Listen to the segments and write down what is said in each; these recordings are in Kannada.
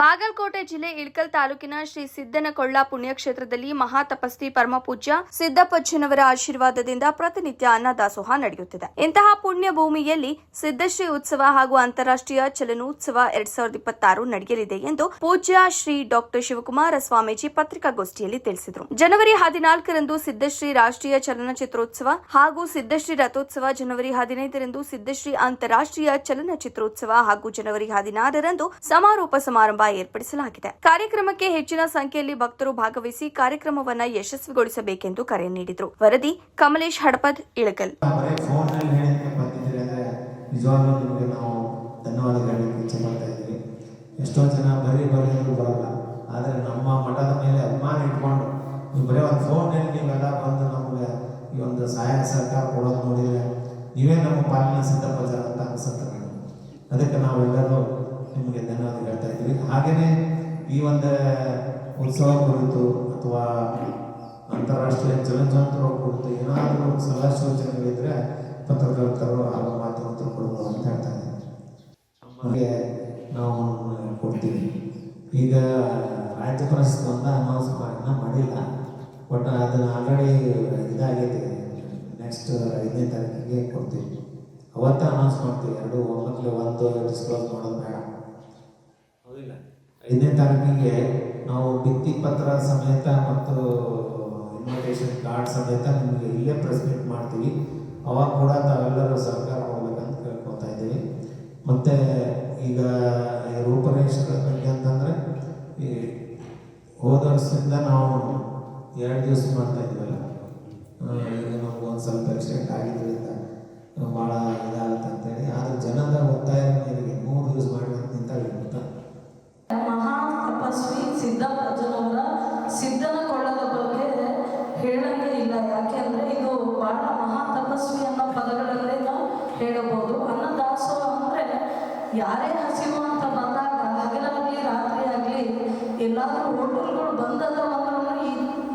ಬಾಗಲಕೋಟೆ ಜಿಲ್ಲೆ ಇಳ್ಕಲ್ ತಾಲೂಕಿನ ಶ್ರೀ ಸಿದ್ದನಕೊಳ್ಳ ಪುಣ್ಯಕ್ಷೇತ್ರದಲ್ಲಿ ಮಹಾತಪಸ್ವಿ ಪರಮಪೂಜ್ಯ ಸಿದ್ದಪ್ಪಜ್ಜನವರ ಆಶೀರ್ವಾದದಿಂದ ಪ್ರತಿನಿತ್ಯ ಅನ್ನದಾಸೋಹ ನಡೆಯುತ್ತಿದೆ. ಇಂತಹ ಪುಣ್ಯ ಭೂಮಿಯಲ್ಲಿ ಸಿದ್ದಶ್ರೀ ಉತ್ಸವ ಹಾಗೂ ಅಂತಾರಾಷ್ಟ್ರೀಯ ಚಲನೋತ್ಸವ ಎರಡ್ ಸಾವಿರದ ಇಪ್ಪತ್ತಾರು ನಡೆಯಲಿದೆ ಎಂದು ಪೂಜ್ಯ ಶ್ರೀ ಡಾಕ್ಟರ್ ಶಿವಕುಮಾರ ಸ್ವಾಮೀಜಿ ಪತ್ರಿಕಾಗೋಷ್ಠಿಯಲ್ಲಿ ತಿಳಿಸಿದರು. ಜನವರಿ ಹದಿನಾಲ್ಕರಂದು ಸಿದ್ದಶ್ರೀ ರಾಷ್ಟ್ರೀಯ ಚಲನಚಿತ್ರೋತ್ಸವ ಹಾಗೂ ಸಿದ್ದಶ್ರೀ ರಥೋತ್ಸವ ಜನವರಿ ಹದಿನೈದರಂದು ಸಿದ್ದಶ್ರೀ ಅಂತಾರಾಷ್ಟ್ರೀಯ ಚಲನಚಿತ್ರೋತ್ಸವ ಹಾಗೂ ಜನವರಿ ಹದಿನಾರರಂದು ಸಮಾರೋಪ ಸಮಾರಂಭ ಏರ್ಪಡಿಸಲಾಗಿದೆ. ಕಾರ್ಯಕ್ರಮಕ್ಕೆ ಹೆಚ್ಚಿನ ಸಂಖ್ಯೆಯಲ್ಲಿ ಭಕ್ತರು ಭಾಗವಹಿಸಿ ಕಾರ್ಯಕ್ರಮವನ್ನ ಯಶಸ್ವಿಗೊಳಿಸಬೇಕೆಂದು ಕರೆ ನೀಡಿದರು. ವರದಿ ಕಮಲೇಶ್ ಹಡಪದ್, ಇಳಕಲ್. ಎಷ್ಟೋ ಜನ ಬರೀ ಬರೀ ಬರಲ್ಲ. ಆದರೆ ನಮ್ಮ ಮಠದ ಮೇಲೆ ಅಭಿಮಾನ ಇಟ್ಕೊಂಡು ನೀವು ಬರೀ ಒಂದು ಫೋನಲ್ಲಿ ನೀವೆಲ್ಲ ಬಂದು ನಮಗೆ ಈ ಒಂದು ಸಹಾಯ ಸಹಕಾರ ಕೊಡೋದು ನೋಡಿದರೆ ನೀವೇ ನಮ್ಮ ಪಾಲಿನ ಸಿದ್ಧಪ್ಪ ಜನ ಅಂತ ಅನಿಸುತ್ತೆ ಅದಕ್ಕೆ ನಾವೆಲ್ಲರೂ ನಿಮಗೆ ಧನ್ಯವಾದ ಹೇಳ್ತಾ ಇದ್ದೀವಿ ಹಾಗೆಯೇ ಈ ಒಂದು ಉತ್ಸವ ಕುರಿತು ಅಥವಾ ಅಂತಾರಾಷ್ಟ್ರೀಯ ಚಲನಚಿತ್ರ ಕುರಿತು ಏನಾದರೂ ಸಲಹಾ ಸೂಚನೆಗಳಿದ್ರೆ ಪತ್ರಕರ್ತರು ಹಾಗೂ ಮಾಧ್ಯಮದವರು ಕೊಡಬಹುದು ಅಂತ ಹೇಳ್ತಾ ನಮಗೆ ನಾವು ಕೊಡ್ತೀವಿ. ಈಗ ರಾಜ್ಯ ಪ್ರಶಸ್ತಿ ಬಂದ ಅನೌನ್ಸ್ ಮಾಡಿಲ್ಲ. ಬಟ್ ಅದನ್ನು ಆಲ್ರೆಡಿ ಇದಾಗಿದೆ ನೆಕ್ಸ್ಟ್ ಐದನೇ ತಾರೀಕಿಗೆ ಕೊಡ್ತೀವಿ. ಅವತ್ತೇ ಅನೌನ್ಸ್ ಮಾಡ್ತೀವಿ. ಎರಡು ಒಮ್ಮಕ್ಲೆ ಒಂದು ಡಿಸ್ಕ್ಲೋಸ್ ಮಾಡೋದು ಬೇಡ. ಐದನೇ ತಾರೀಕಿಗೆ ನಾವು ಭಿತ್ತಿ ಪತ್ರ ಸಮೇತ ಮತ್ತು ಇನ್ವಿಟೇಷನ್ ಕಾರ್ಡ್ ಸಮೇತ ನಿಮಗೆ ಇಲ್ಲೇ ಪ್ರೆಸೆಂಟ್ ಮಾಡ್ತೀವಿ. ಅವಾಗ ಕೂಡ ತಾವೆಲ್ಲರೂ ಸಹಕಾರ ಹೋಗ್ಬೇಕಂತ ಕೇಳ್ಕೊತಾ ಇದ್ದೀವಿ. ಮತ್ತು ಈಗ ರೂಪರೇಷೆಗಳ ಬಗ್ಗೆ ಅಂತಂದರೆ, ಈ ಹೋದ ವರ್ಷದಿಂದ ನಾವು ಎರಡು ದಿವಸ ಮಾಡ್ತಾ ಇದ್ವಲ್ಲ ಈಗ ನಮ್ಗೆ ಒಂದು ಸ್ವಲ್ಪ ಎಕ್ಸ್ಟೆಂಟ್ ಆಗಿದ್ದರಿಂದ ಭಾಳ ಇದಾಗುತ್ತೆ ಅಂತೇಳಿ. ಆದರೆ ಜನದ ಒತ್ತಾಯ ಮೇರೆಗೆ ಮೂರು ದಿವಸ ಮಾಡಿ ಅಂತ ಯಾರೇ ಹಸಿವು ಅಂತ ಬಂದಾಗ, ಹಗಲಾಗಲಿ ರಾತ್ರಿ ಆಗಲಿ ಎಲ್ಲಾದರೂ ಹೋಟೆಲ್ಗಳು ಬಂದದ ಈ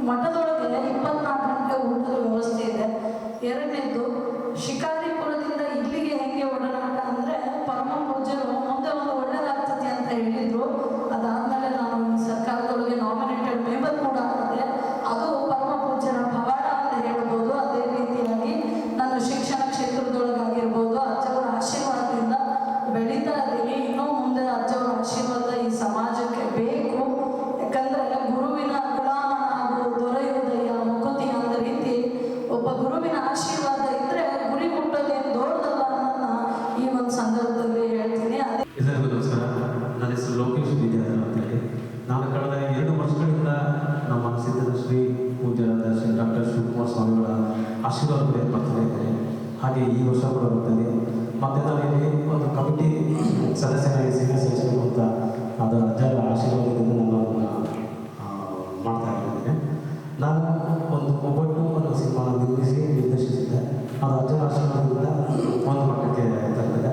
ಮಠದೊಳಗೆ ಇಪ್ಪತ್ನಾಲ್ಕು ಗಂಟೆ ಊಟದ ಹಾಗೆ ಈ ವರ್ಷ ಕೂಡ ಬರ್ತದೆ. ಮತ್ತು ನಾವಿಲ್ಲಿ ಒಂದು ಕಮಿಟಿ ಸದಸ್ಯನಾಗಿ ಸೇವೆ ಸಲ್ಲಿಸಬೇಕು ಅಂತ ಅದರ ಅಜ್ಜರ ಆಶೀರ್ವಾದದಿಂದ ನಾನು ಆ, ಮಾಡ್ತಾ ಇದ್ದೇನೆ. ನಾನು ಒಂದು ಒಬ್ಬಟ್ಟು ಒಂದು ಸಿನಿಮಾ ನಿರ್ಮಿಸಿ ನಿರ್ದೇಶಿಸಿದ್ದೆ. ಅದು ಅಜ್ಜರ ಆಶೀರ್ವಾದದಿಂದ ಒಂದು ಮಟ್ಟಕ್ಕೆ ತರ್ತದೆ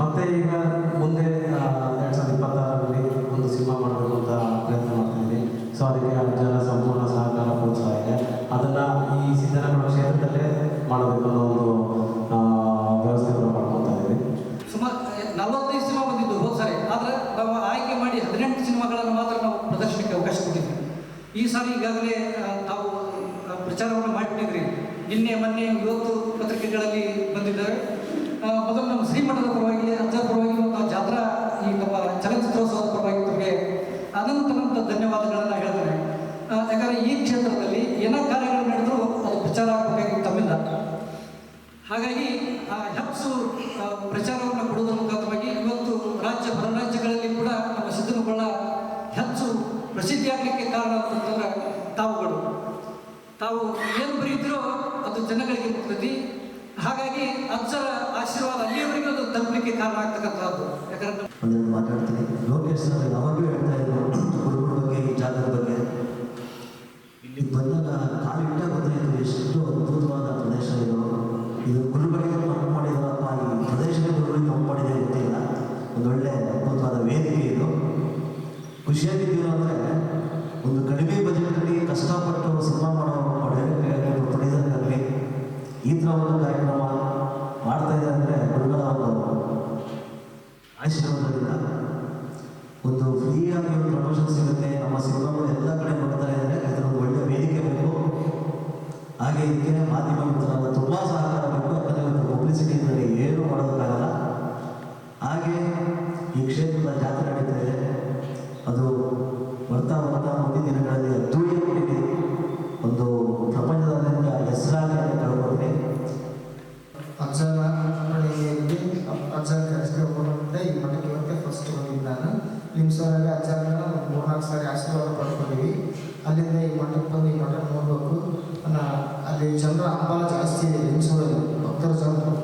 ಮತ್ತೆ ಈಗ ಮುಂದೆ ಎರಡು ಸಾವಿರದ ಇಪ್ಪತ್ತಾರರಲ್ಲಿ ಒಂದು ಸಿನಿಮಾ ಮಾಡಬೇಕು ಅಂತ ಪ್ರಯತ್ನ ಮಾಡ್ತಿದ್ದೀನಿ ಸೊ ಅದಕ್ಕೆ ಅಜ್ಜನ ಸಂಪೂರ್ಣ ಸಹಕಾರ ಪ್ರೋತ್ಸಾಹ ಇದೆ. ಅದನ್ನು ಈ ಸಿದ್ದನಗರ ಕ್ಷೇತ್ರದಲ್ಲೇ ಮಾಡಬೇಕು ಅನ್ನೋ ಒಂದು ಈ ಸಾರಿ ಈಗಾಗಲೇ ತಾವು ಪ್ರಚಾರವನ್ನು ಮಾಡಿಬಿಟ್ಟಿದ್ರಿ ನಿನ್ನೆ, ಮೊನ್ನೆ ಇವತ್ತು ಪತ್ರಿಕೆಗಳಲ್ಲಿ ಬಂದಿದ್ದಾರೆ. ಮೊದಲು ನಮ್ಮ ಶ್ರೀಮಠದ ಪರವಾಗಿ ಅಜ್ಜರ ಪರವಾಗಿ ಆ ಜಾತ್ರಾ, ಈ ನಮ್ಮ ಚಲನಚಿತ್ರೋತ್ಸವದ ಪರವಾಗಿ ತಮಗೆ ಅನಂತ ಧನ್ಯವಾದಗಳನ್ನು ಹೇಳ್ತಾರೆ ಯಾಕಂದರೆ ಈ ಕ್ಷೇತ್ರದಲ್ಲಿ ಏನೋ ಕಾರ್ಯಗಳು ನಡೆದರೂ ಅದು ಪ್ರಚಾರ ಆಗಬೇಕಾಗಿ ತಮ್ಮಿಂದ. ಹಾಗಾಗಿ ಆ ಹೆಚ್ಚು ಆ, ಪ್ರಚಾರವನ್ನು ಕೊಡುವುದರ ಮುಖಾಂತರವಾಗಿ ಇವತ್ತು ರಾಜ್ಯ ಹೊರ ರಾಜ್ಯಗಳಲ್ಲಿ ಕೂಡ ನಮ್ಮ ಸಿದ್ದನಗೊಳ್ಳ ಹೆಚ್ಚು ಪ್ರಸಿದ್ಧಿ ಆಗಲಿಕ್ಕೆ ಕಾರಣ ಅಂತಂದ್ರೆ ತಾವುಗಳು ತಾವು ಏನು ಬರೀತಿರೋ ಅದು ಜನಗಳಿಗೆ ಮುಟ್ತದೆ ಹಾಗಾಗಿ ಅಜ್ಜರ ಆಶೀರ್ವಾದ ಅಲ್ಲಿಯವರೆಗೂ ಅದು ತಲುಪಲಿಕ್ಕೆ ಕಾರಣ ಆಗ್ತಕ್ಕಂಥದ್ದು ಯಾಕಂದ್ರೆ ಮಾತಾಡ್ತೀನಿ. ಲೋಕೇಶ್ ಸರ್ ಯಾವಾಗಲೂ ಹೇಳ್ತಾ ಇದ್ರು ಕಾರ್ಯಕ್ರಮ ಮಾಡ್ತಾ ಇದೆ ಅಂದರೆ ಗುರುಗಳ ಒಂದು ಆಶೀರ್ವಾದದಿಂದ ಒಂದು ಫ್ರೀಯಾಗಿ ಒಂದು ಪ್ರಮೋಷನ್ ಸಿಗುತ್ತೆ. ನಮ್ಮ ಸಿನಿಮಾಗಳು ಎಲ್ಲ ಕಡೆ ಬರ್ತಾ ಇದ್ದಾರೆ. ಅದರ ಒಳ್ಳೆ కొంచెం కలిసి ఉంటే ఈ మటుకు వస్తే ಫಸ್ಟ್ ಬಂದಿದ್ದಾನೆ ನಿಮ್ಮ ಸೊರಗ ಅಜ್ಜನ ಮೂರ್ನಾಲ್ಕು ಸಾರಿ ಆಶೀರ್ವಾದ ಪಡ್ಕೊಂಡಿವಿ ಅಲ್ಲಿಂದ ಈ ಮಠಕ್ಕೆ ಬಂದು ಈ ಮಠ ನೋಡಬೇಕು ಅಲ್ಲಿ ಜನರ ಹಂಬಲ ಜಾಸ್ತಿ ಇದೆ ನಿಮಿಷದಲ್ಲಿ ಭಕ್ತರ ಜನರು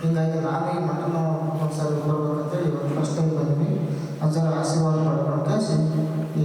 ಹೀಗಾಗಿ ನಾನು ಈ ಮಠನ ಒಂದು ಸಾರಿ ಬರ್ಬೇಕಂತೇಳಿ ಇವತ್ತು ಫಸ್ಟ್ ಟೈಮ್ ಬಂದ್ವಿ ಅಜ್ಜರ ಆಶೀರ್ವಾದ ಪಡ್ಕೊಂಡೆ ಈ